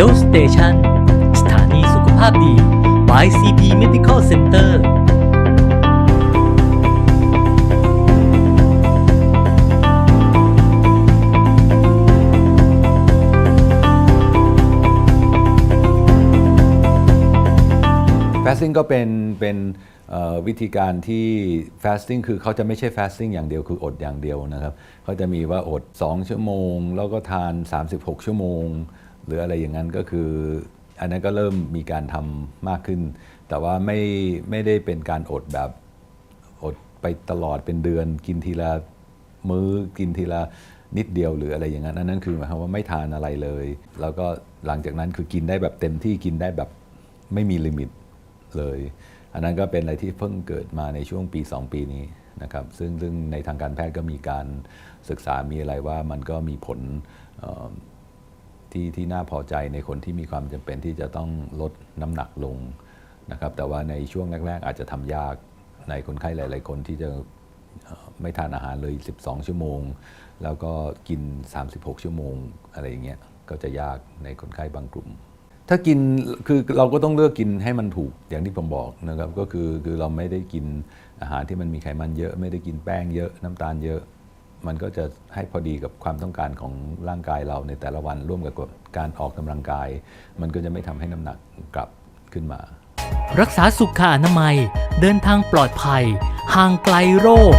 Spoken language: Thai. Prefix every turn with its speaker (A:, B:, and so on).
A: Health Station สถานีสุขภาพดี by CP Medical Center
B: ฟ a s t i n g ก็เป็นเป็นวิธีการที่ fasting คือเขาจะไม่ใช่ fasting อย่างเดียวคืออดอย่างเดียวนะครับเขาจะมีว่าอด 2 ชั่วโมง แล้วก็ทาน 36 ชั่วโมง หรืออะไรอย่างนั้นก็คือ อันนั้นก็เริ่มมีการทำมากขึ้น แต่ว่าไม่ไม่ได้เป็นการอดแบบอดไปตลอดเป็นเดือน กินทีละมื้อกินทีละนิดเดียวหรืออะไรอย่างนั้นอันนั้นคือหมายความว่าไม่ทานอะไรเลย แล้วก็หลังจากนั้นคือกินได้แบบเต็มที่กินได้แบบไม่มีลิมิตเลย อันนั้นก็เป็นอะไรที่เพิ่งเกิดมาในช่วงปี 2 ปีนี้นะครับซึ่งซึ่งในทางการแพทย์ก็มีการศึกษามีอะไรว่ามันก็มีผลเที่ที่น่าพอใจในคนที่มีความจำเป็นที่จะต้องลดน้ำหนักลงนะครับแต่ว่าในช่วงแรก ๆ อาจจะทำยากในคนไข้หลาย ๆ คนที่จะไม่ทานอาหารเลย 12 ชั่วโมง แล้วก็กิน 36 ชั่วโมงอะไรอย่างเงี้ยก็จะยากในคนไข้บางกลุ่ม ถ้ากินคือเราก็ต้องเลือกกินให้มันถูกอย่างที่ผมบอกนะครับก็คือคือเราไม่ได้กินอาหารที่มันมีไขมันเยอะ ไม่ได้กินแป้งเยอะน้ำตาลเยอะ มันก็จะให้พอดีกับความต้องการของร่างกายเราในแต่ละวันร่วมกับการออกกำลังกาย มันก็จะไม่ทำให้น้ำหนักกลับขึ้นมา
A: รักษาสุขอนามัย เดินทางปลอดภัย ห่างไกลโรค